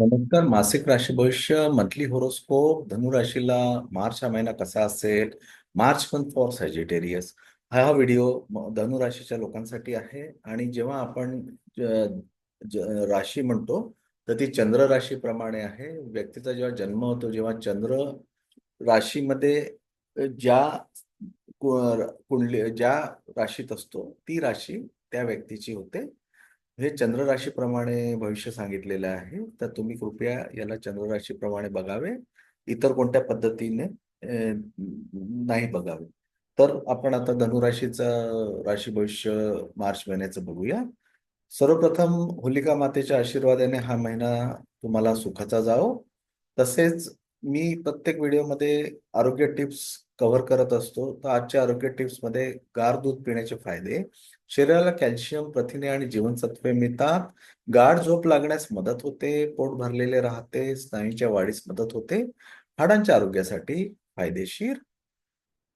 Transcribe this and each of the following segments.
नमस्कार. मासिक राशी भविष्य मंथली होरोस्कोप धनुराशीला मार्च हा महिना कसा असेल? मार्च मंथ फॉर सॅजिटेरियस हा व्हिडिओ धनुराशीच्या लोकांसाठी आहे आणि जेव्हा आपण राशी म्हणतो तर ती चंद्र राशीप्रमाणे आहे. व्यक्तीचा जेव्हा जन्म होतो जेव्हा चंद्र राशीमध्ये ज्या कुंडली ज्या राशीत असतो ती राशी त्या व्यक्तीची होते. हे चंद्र राशीप्रमाणे भविष्य सांगितलेलं आहे तर तुम्ही कृपया याला चंद्र राशीप्रमाणे बघावे. इतर कोणत्या पद्धतीने नाही बघावे. तर आपण आता धनुराशीचं राशी भविष्य मार्च महिन्याचं बघूया. सर्वप्रथम होलिका मातेच्या आशीर्वादाने हा महिना तुम्हाला सुखाचा जावो. तसेच मी प्रत्येक व्हिडिओमध्ये आरोग्य टिप्स कव्हर करत असतो. तर आजच्या आरोग्य टिप्समध्ये गार दूध पिण्याचे फायदे शरीराला कॅल्शियम प्रथिने आणि जीवनसत्वे मिळतात. गाढ झोप लागण्यास मदत होते पोट भरलेले राहते स्नायूच्या वाढीस मदत होते. हाडांच्या आरोग्यासाठी फायदेशीर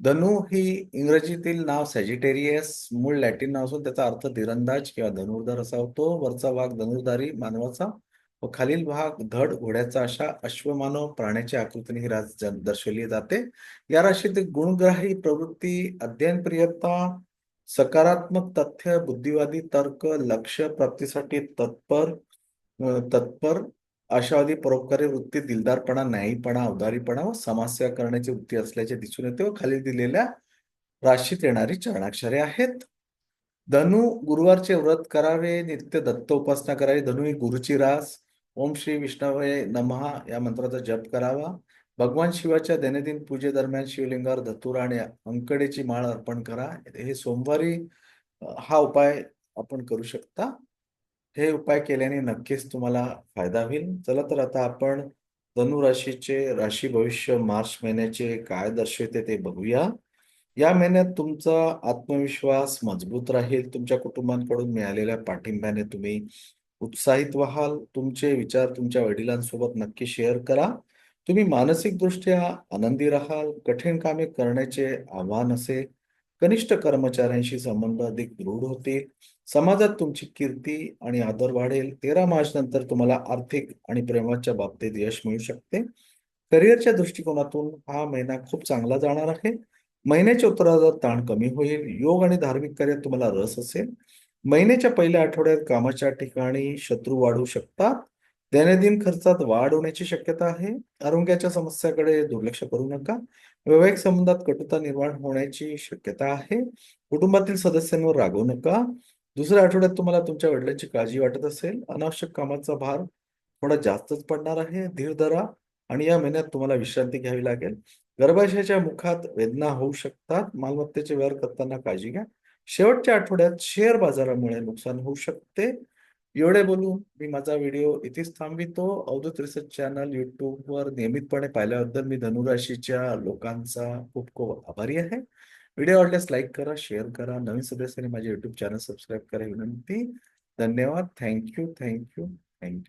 धनु ही इंग्रजीतील नाव सॅजिटेरियस मूळ लॅटिन नाव असून त्याचा अर्थ तिरंदाज किंवा धनुर्धर असा होतो. वरचा भाग धनुर्धारी मानवाचा व खालील भाग धड घोड्याचा अशा अश्वमानव प्राण्याच्या आकृतीने ही रास दर्शवली जाते. या राशीत गुणग्राही प्रवृत्ती अध्ययनप्रियता सकारात्मक तथ्य बुद्धिवादी तर्क लक्ष्य प्राप्तीसाठी तत्पर तत्पर आशावादी परोपकारी वृत्ती दिलदारपणा न्यायीपणा अवधारीपणा व समस्या करण्याची वृत्ती असल्याचे दिसून येते व खाली दिलेल्या राशीत येणारी चरणाक्षरे आहेत. धनु गुरुवारचे व्रत करावे नित्य दत्त उपासना करावी. धनु ही गुरुची रास. ओम श्री विष्णवे नमः. या मंत्राचा जप करावा. भगवान शिवाच्या दैनंदिन पूजेदरम्यान शिवलिंगावर धतुरा आणि अंकडेची माळ अर्पण करा. हे सोमवारी हा उपाय आपण करू शकता. हे उपाय केल्याने नक्कीच तुम्हाला फायदा होईल. चला तर आता आपण धनु राशीचे राशी भविष्य मार्च महिन्याचे काय दर्शवते ते बघूया. या महिन्यात तुमचा आत्मविश्वास मजबूत राहील. तुमच्या कुटुंबांकडून मिळालेल्या पाठिंब्याने तुम्ही उत्साहित व्हाल. तुमचे विचार तुमच्या वडिलांसोबत नक्की शेअर करा. तुम्ही मानसिकदृष्ट्या आनंदी राहाल. कठीण कामे करण्याचे आव्हान असेल कनिष्ठ कर्मचाऱ्यांशी संबंध अधिक दृढ होतील. समाजात तुमची कीर्ती आणि आदर वाढेल. तेरा मार्च नंतर तुम्हाला आर्थिक आणि प्रेमाच्या बाबतीत यश मिळू शकते. करिअरच्या दृष्टिकोनातून हा महिना खूप चांगला जाणार आहे. महिन्याच्या उत्तरार्धात ताण कमी होईल. योग आणि धार्मिक कार्यात तुम्हाला रस असेल. महिन्याच्या पहिल्या आठवड्यात कामाच्या ठिकाणी शत्रू वाढू शकतात. दैनंदिन खर्चात वाढ होण्याची शक्यता आहे. आरोग्याच्या समस्याकडे दुर्लक्ष करू नका. वैवाहिक संबंधात कटुता निर्माण होण्याची शक्यता आहे. कुटुंबातील सदस्यांवर रागवू नका. दुसऱ्या आठवड्यात तुम्हाला तुमच्या वडिलांची काळजी वाटत असेल. अनावश्यक कामाचा भार थोडा जास्तच पडणार आहे. धीर धरा आणि या महिन्यात तुम्हाला विश्रांती घ्यावी लागेल. गर्भाशयाच्या मुखात वेदना होऊ शकतात. मालमत्तेचे व्यवहार करताना काळजी घ्या. शेवटच्या आठवड्यात शेअर बाजारामुळे नुकसान होऊ शकते. एवढे बोलून मी माझा व्हिडिओ इथेच थांबवितो. अवधूत रिसर्च चॅनल वर नियमितपणे पाहिल्याबद्दल मी धनुराशीच्या लोकांचा खूप खूप आभारी आहे. व्हिडिओ आवडल्यास लाईक करा शेअर करा. नवीन सदस्यांनी माझे युट्यूब चॅनल सबस्क्राईब करा विनंती. धन्यवाद. Thank you thank you thank you.